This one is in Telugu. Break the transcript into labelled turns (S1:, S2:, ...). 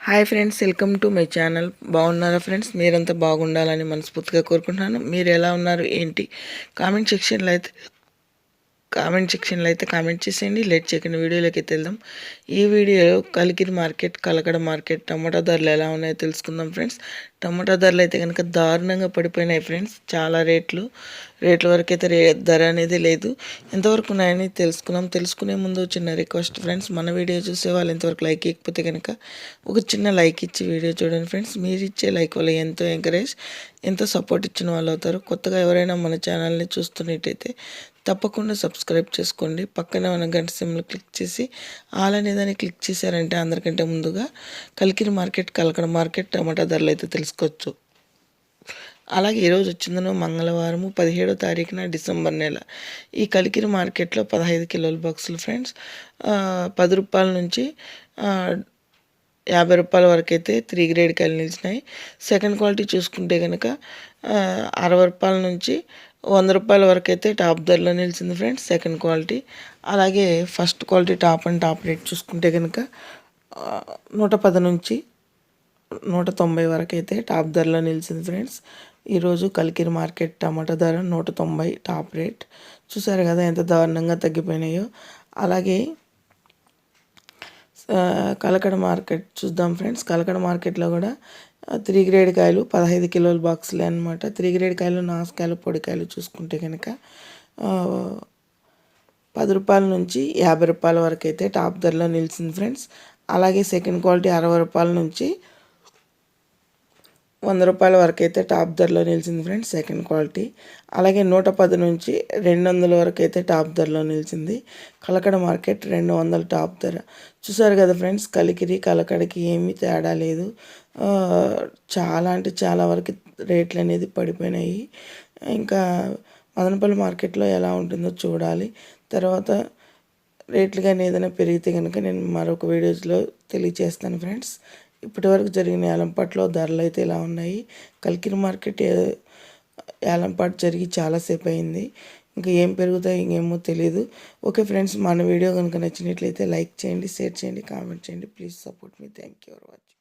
S1: Hi friends welcome to my channel. బాగున్నారా ఫ్రెండ్స్? మీరంతా బాగుండాలని మనస్ఫూర్తిగా కోరుకుంటున్నాను. మీరు ఎలా ఉన్నారు? ఏంటి? కామెంట్ సెక్షన్లో అయితే కామెంట్ సెక్షన్లో అయితే కామెంట్ చేసేయండి. లేట్ చేయకుండా వీడియోలోకి అయితే వెళ్దాం. ఈ వీడియోలో కలికిరి మార్కెట్ కలకడ మార్కెట్ టమాటా ధరలు ఎలా ఉన్నాయో తెలుసుకుందాం ఫ్రెండ్స్. టమాటా ధరలు అయితే కనుక దారుణంగా పడిపోయినాయి ఫ్రెండ్స్. చాలా రేట్లు. రేట్ల వరకు అయితే రే ధర అనేది లేదు. ఎంతవరకు ఉన్నాయని తెలుసుకున్నాం. తెలుసుకునే ముందు చిన్న రిక్వెస్ట్ ఫ్రెండ్స్ మన వీడియో చూసే వాళ్ళు ఎంతవరకు లైక్ ఇకపోతే కనుక ఒక చిన్న లైక్ ఇచ్చి వీడియో చూడండి ఫ్రెండ్స్. మీరు ఇచ్చే లైక్ వల్ల ఎంతో ఎంకరేజ్ ఎంతో సపోర్ట్ ఇచ్చిన వాళ్ళు అవుతారు. కొత్తగా ఎవరైనా మన ఛానల్ని చూస్తున్నట్టయితే తప్పకుండా సబ్స్క్రైబ్ చేసుకోండి. పక్కనే ఉన్న గంట సిమ్లు క్లిక్ చేసి ఆల్ అనేదాన్ని క్లిక్ చేశారంటే అందరికంటే ముందుగా కలికిరి మార్కెట్ కలకడ మార్కెట్ టమాటా ధరలు అయితే తెలుసుకోవచ్చు. అలాగే ఈరోజు వచ్చిందను మంగళవారము పదిహేడో తారీఖున డిసెంబర్ నెల. ఈ కలికిరి మార్కెట్లో పదహైదు కిలోల బాక్సులు ఫ్రెండ్స్. పది రూపాయల నుంచి యాభై రూపాయల వరకు అయితే త్రీ గ్రేడ్ కాయలు నిలిచినాయి. సెకండ్ క్వాలిటీ చూసుకుంటే కనుక అరవై రూపాయల నుంచి వంద రూపాయల వరకు అయితే టాప్ ధరలో నిలిచింది ఫ్రెండ్స్ సెకండ్ క్వాలిటీ. అలాగే first quality top and top rate చూసుకుంటే కనుక నూట పది నుంచి నూట తొంభై వరకు అయితే టాప్ ధరలో నిలిచింది ఫ్రెండ్స్. ఈరోజు కలికిరి మార్కెట్ టమాటా ధర నూట తొంభై టాప్ రేట్. చూసారు కదా ఎంత దారుణంగా తగ్గిపోయినాయో. అలాగే కలకడ మార్కెట్ చూద్దాం ఫ్రెండ్స్. కలకడ మార్కెట్లో కూడా త్రీ గ్రేడ్ కాయలు పదహైదు కిలోల బాక్సులే అనమాట త్రీ గ్రేడ్ కాయలు నాసుకాయలు పొడికాయలు చూసుకుంటే కనుక పది రూపాయల నుంచి యాభై రూపాయల వరకు అయితే టాప్ ధరలో నిలిచింది ఫ్రెండ్స్. అలాగే సెకండ్ క్వాలిటీ అరవై రూపాయల నుంచి వంద రూపాయల వరకు అయితే టాప్ ధరలో నిలిచింది ఫ్రెండ్స్ సెకండ్ క్వాలిటీ అలాగే నూట పది నుంచి రెండు వందల వరకు అయితే టాప్ ధరలో నిలిచింది. కలకడ మార్కెట్ రెండు వందల టాప్ ధర. చూసారు కదా ఫ్రెండ్స్ కలికిరి కలకడకి ఏమీ తేడా లేదు. చాలా అంటే చాలా వరకు రేట్లు అనేది పడిపోయినాయి. ఇంకా మదనపల్లి మార్కెట్లో ఎలా ఉంటుందో చూడాలి. తర్వాత రేట్లు కానీ ఏదైనా పెరిగితే కనుక నేను మరొక వీడియోస్లో తెలియజేస్తాను ఫ్రెండ్స్. ఇప్పటివరకు జరిగిన ఏలంపాట్లో ధరలు అయితే ఇలా ఉన్నాయి. కల్కిర్ మార్కెట్ ఏలంపాటు జరిగి చాలాసేపు అయింది ఇంకా ఏం పెరుగుతాయి ఇంకేమో తెలియదు ఓకే ఫ్రెండ్స్ మన వీడియో కనుక నచ్చినట్లయితే లైక్ చేయండి షేర్ చేయండి కామెంట్ చేయండి. Please support me. Thank you for watching.